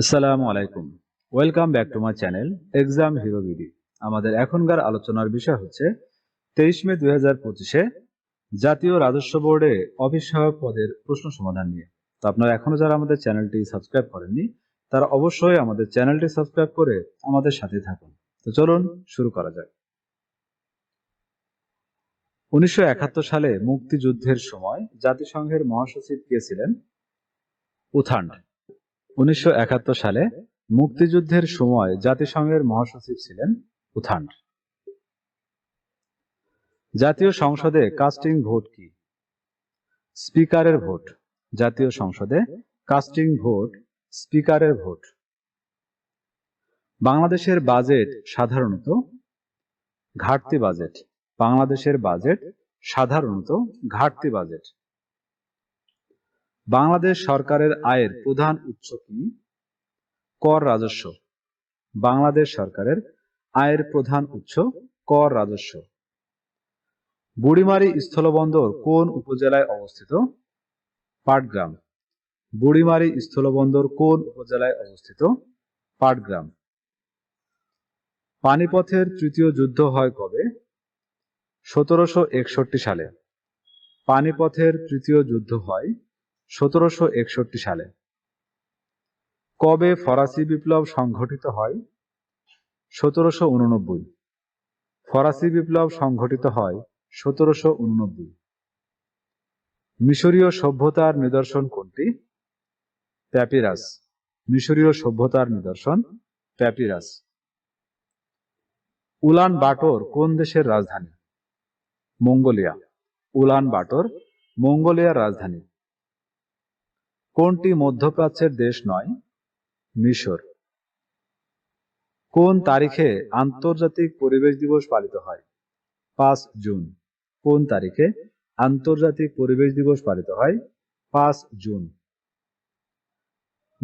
আসসালামু আলাইকুম। Welcome back to my channel exam hero BD আমাদের এখনকার আলোচনার বিষয় হচ্ছে, তেইশ মে দুই হাজার পঁচিশে জাতীয় রাজস্ব বোর্ডে অফিস সহায়ক পদের প্রশ্ন সমাধান নিয়ে। তো আপনারা এখনও যারা আমাদের চ্যানেলটি সাবস্ক্রাইব করেননি, তারা অবশ্যই আমাদের চ্যানেলটি সাবস্ক্রাইব করে আমাদের সাথে থাকুন। তো চলুন শুরু করা যাক। উনিশশো একাত্তর সালে মুক্তিযুদ্ধের সময় জাতিসংঘের মহাসচিব কে ছিলেন? উথান্ড। উনিশশো একাত্তর সালে মুক্তিযুদ্ধের সময় জাতিসংঘের মহাসচিব ছিলেন উথান। জাতীয় সংসদে কাস্টিং ভোট কি? স্পিকারের ভোট। জাতীয় সংসদে কাস্টিং ভোট, স্পিকারের ভোট। বাংলাদেশের বাজেট সাধারণত ঘাটতি বাজেট। বাংলাদেশের বাজেট সাধারণত ঘাটতি বাজেট। বাংলাদেশ সরকারের আয়ের প্রধান উৎস কি? কর রাজস্ব। বাংলাদেশ সরকারের আয়ের প্রধান উৎস কর রাজস্ব। বুড়িমারি স্থলবন্দর কোন উপজেলায় অবস্থিত? পাটগ্রাম। বুড়িমারি স্থলবন্দর কোন উপজেলায় অবস্থিত? পাটগ্রাম। পানিপথের তৃতীয় যুদ্ধ হয় কবে? সতেরোশো একষট্টি সালে। পানিপথের তৃতীয় যুদ্ধ হয় সতেরোশো একষট্টি সালে। কবে ফরাসি বিপ্লব সংঘটিত হয়? সতেরোশো উননব্বই। ফরাসি বিপ্লব সংঘটিত হয় সতেরোশো উননব্বই। মিশরীয় সভ্যতার নিদর্শন কোনটি? প্যাপিরাস। মিশরীয় সভ্যতার নিদর্শন প্যাপিরাস। উলান বাটর কোন দেশের রাজধানী? মঙ্গোলিয়া। উলান বাটর মঙ্গোলিয়ার রাজধানী। কোনটি মধ্যপ্রাচ্যের দেশ নয়? মিশর। কোন তারিখে আন্তর্জাতিক পরিবেশ দিবস পালিত হয়? পাঁচ জুন। কোন তারিখে আন্তর্জাতিক পরিবেশ দিবস পালিত হয়? পাঁচ জুন।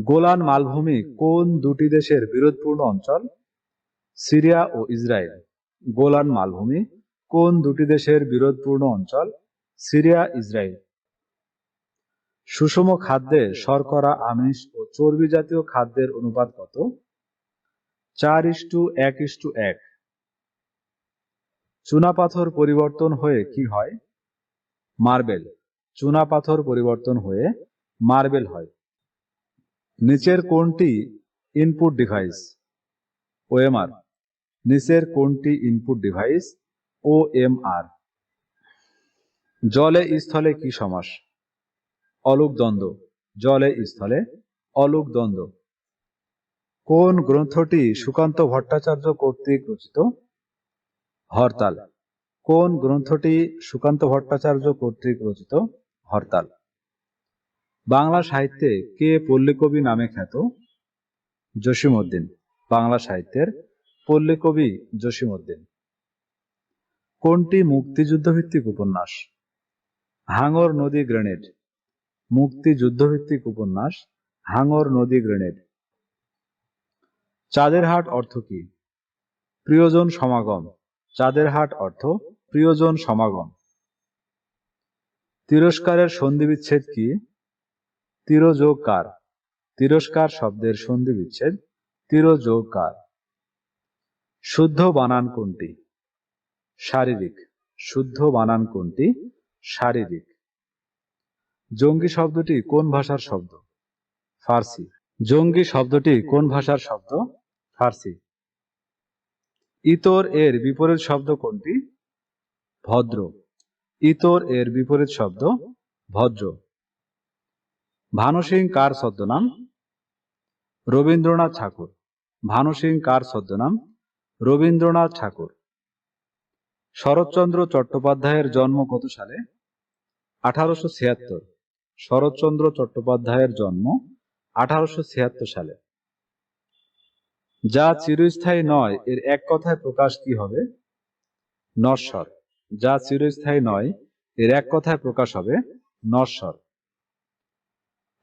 গোলান মালভূমি কোন দুটি দেশের বিরোধপূর্ণ অঞ্চল? সিরিয়া ও ইসরায়েল। গোলান মালভূমি কোন দুটি দেশের বিরোধপূর্ণ অঞ্চল? Syria, Israel. সুষম খাদ্যে শর্করা আমিষ ও চর্বি জাতীয় খাদ্যের অনুপাত কত? চার ইস্টু এক ইস্টু এক। চুনাপাথর পরিবর্তন হয়ে কি হয়? মার্বেল। চুনাপাথর পরিবর্তন হয়ে মার্বেল হয়। নিচের কোনটি ইনপুট ডিভাইস ওএমআর নিচের কোনটি input device O M R জলে স্থলে কি সমাস অলোক দ্বন্দ্ব। জলে স্থলে অলোক দ্বন্দ্ব। কোন গ্রন্থটি সুকান্ত ভট্টাচার্য কর্তৃক রচিত? হরতাল। কোন গ্রন্থটি সুকান্ত ভট্টাচার্য কর্তৃক রচিত? হরতাল। বাংলা সাহিত্যে কে পল্লীকবি নামে খ্যাত? জসিমউদ্দিন। বাংলা সাহিত্যের পল্লীকবি জসিমউদ্দিন। কোনটি মুক্তিযুদ্ধ ভিত্তিক উপন্যাস? হাঙর নদী গ্রেনেড। মুক্তি যুদ্ধভিত্তিক উপন্যাস, হাঙর নদী গ্রেনেড। চাঁদের হাট অর্থ কি? প্রিয়জন সমাগম। চাঁদের হাট অর্থ প্রিয়জন সমাগম। তিরস্কারের সন্ধিবিচ্ছেদ কি? তিরযোগ কার তিরস্কার শব্দের সন্ধি বিচ্ছেদ তিরযোগ কার শুদ্ধ বানান কোনটি? শারীরিক। শুদ্ধ বানান কোনটি? শারীরিক। জঙ্গি শব্দটি কোন ভাষার শব্দ? ফার্সি। জঙ্গি শব্দটি কোন ভাষার শব্দ? ফার্সি। ইতর এর বিপরীত শব্দ কোনটি? ভদ্র। ইতর এর বিপরীত শব্দ ভদ্র। ভানু সিং কার ছদ্মনাম? রবীন্দ্রনাথ ঠাকুর। ভানু সিং কার ছদ্মনাম? রবীন্দ্রনাথ ঠাকুর। শরৎচন্দ্র চট্টোপাধ্যায়ের জন্ম কত সালে? আঠারোশো ছিয়াত্তর। শরৎচন্দ্র চট্টোপাধ্যায়ের জন্ম আঠারোশো ছিয়াত্তর সালে। যা চিরস্থায়ী নয়, এর এক কথায় প্রকাশ কি হবে? নশ্বর। যা চিরস্থায়ী নয়, এর এক কথায় প্রকাশ হবে নশ্বর।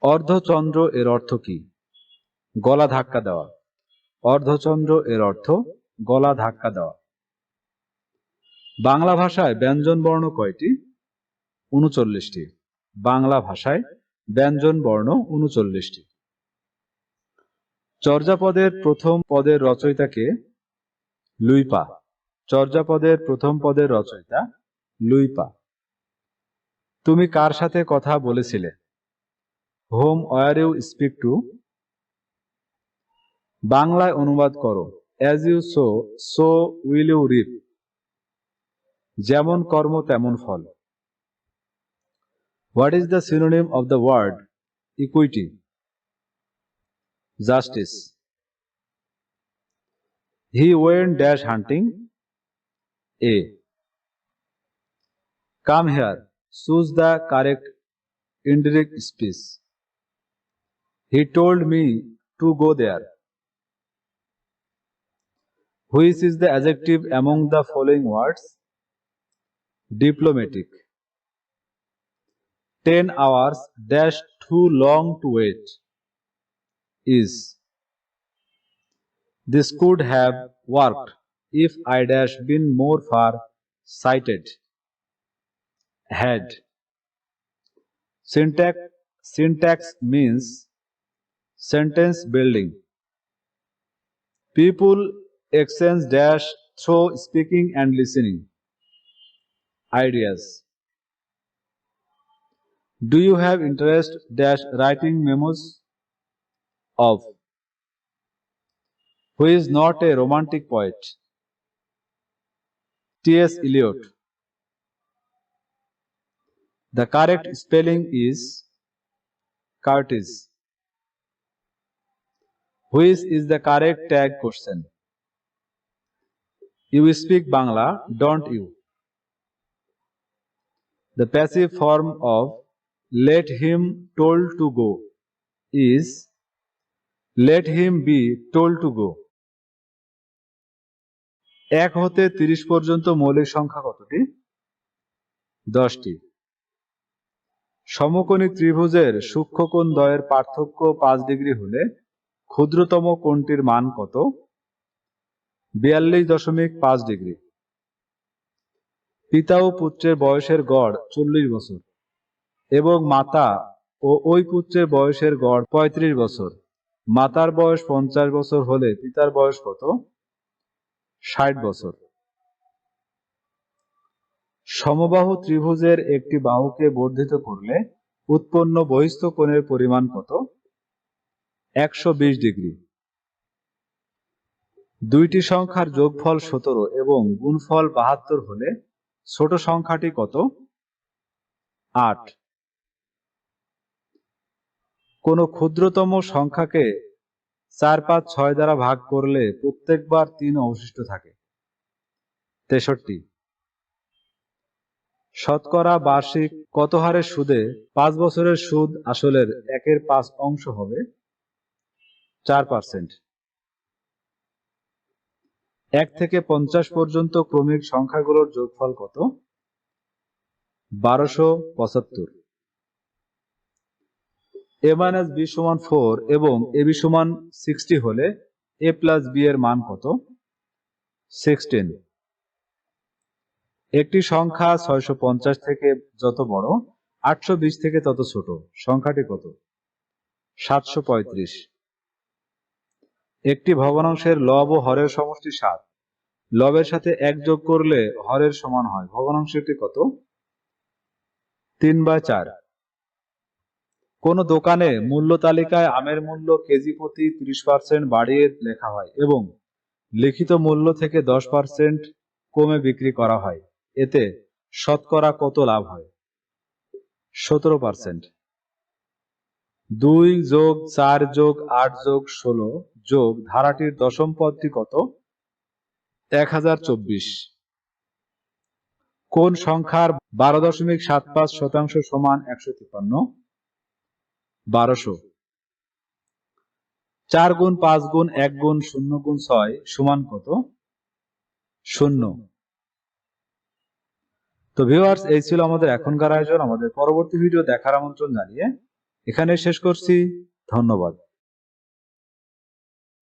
অর্ধচন্দ্র এর অর্থ কি? গলা ধাক্কা দেওয়া। অর্ধচন্দ্র এর অর্থ গলা ধাক্কা দেওয়া। বাংলা ভাষায় ব্যঞ্জন বর্ণ কয়টি? উনচল্লিশটি। বাংলা ভাষায় ব্যঞ্জন বর্ণ উনচল্লিশটি। চর্যাপদের প্রথম পদের রচয়িতাকে লুইপা। চর্যাপদের প্রথম পদের রচয়িতা লুইপা। তুমি কার সাথে কথা বলেছিলে? Whom were you speak to? বাংলায় অনুবাদ করো। As you sow so will you reap. যেমন কর্ম, তেমন ফল। What is the synonym of the word equity? Justice. He went dash hunting. A. Come here. Choose the correct indirect speech. He told me to go there. Which is the adjective among the following words? Diplomatic. 10 hours dash too long to wait is this could have worked if I dash been more far sighted had. Syntax syntax means sentence building. People exchange dash through speaking and listening. Ideas do you have interest dash writing memos of who is not a romantic poet ts eliot the correct spelling is Curtis. Which is the correct tag question? You speak Bangla, don't you? The passive form of let him told to go is, let him be told to go. এক হতে তিরিশ পর্যন্ত মৌলিক সংখ্যা কতটি? দশটি। সমকোণী ত্রিভুজের সূক্ষ্মকোণ দ্বয়ের পার্থক্য পাঁচ ডিগ্রি হলে ক্ষুদ্রতম কোণটির মান কত? বিয়াল্লিশ দশমিক পাঁচ ডিগ্রি। পিতা ও পুত্রের বয়সের গড় চল্লিশ বছর। এবং মাতা ও ওই পুত্রের বয়সের গড় ৩৫ বছর। মাতার বয়স পঞ্চাশ বছর হলে পিতার বয়স কত? ষাট বছর। সমবাহু ত্রিভুজের একটি বাহুকে বর্ধিত করলে উৎপন্ন বহিস্থ কোণের পরিমাণ কত? একশো বিশ ডিগ্রি। দুইটি সংখ্যার যোগফল সতেরো এবং গুণফল বাহাত্তর হলে ছোট সংখ্যাটি কত? আট। কোন ক্ষুদ্রতম সংখ্যাকে চার, পাঁচ, ছয় দ্বারা ভাগ করলে প্রত্যেকবার তিন অবশিষ্ট থাকে। তেষট্টি। শতকরা বার্ষিক কত হারে সুদে পাঁচ বছরের সুদ আসলের একের পাঁচ অংশ হবে? চার পার্সেন্ট। এক থেকে পঞ্চাশ পর্যন্ত ক্রমিক সংখ্যাগুলোর যোগফল কত? বারোশো পঁচাত্তর। এ মাইনাস বি সমান ফোর এবং এ বি সমান সিক্সটি হলে এ প্লাস বি এর মান কত? সিক্সটিন একটি সংখ্যা ছয়শো পঞ্চাশ থেকে যত বড়, আটশো বিশ থেকে তত ছোট। সংখ্যাটি কত? সাতশো পঁয়ত্রিশ। একটি ভগ্নাংশের লব ও হরের সমষ্টি সাত। লবের সাথে এক যোগ করলে হরের সমান হয়। ভগ্নাংশটি কত? তিন বা চার। কোন দোকানে মূল্য তালিকায় আমের মূল্য কেজি প্রতি ত্রিশ পার্সেন্ট বাড়িয়ে লেখা হয় এবং লিখিত মূল্য থেকে দশ পার্সেন্ট কমে বিক্রি করা হয়। এতে শতকরা কত লাভ হয়? সতেরো পার্সেন্ট। দুই যোগ চার যোগ আট যোগ ষোলো যোগ ধারাটির দশম পদটি কত? এক হাজার চব্বিশ। কোন সংখ্যার বারো দশমিক সাত পাঁচ শতাংশ সমান একশো তিপ্পান্ন? বারোশো। চার গুণ পাঁচ গুণ এক গুণ শূন্য গুণ ছয় সমান কত? শূন্য। তো ভিউয়ার্স এই ছিল আমাদের এখনকার আয়োজন, আমাদের পরবর্তী ভিডিও দেখার আমন্ত্রণ জানিয়ে এখানে শেষ করছি। ধন্যবাদ।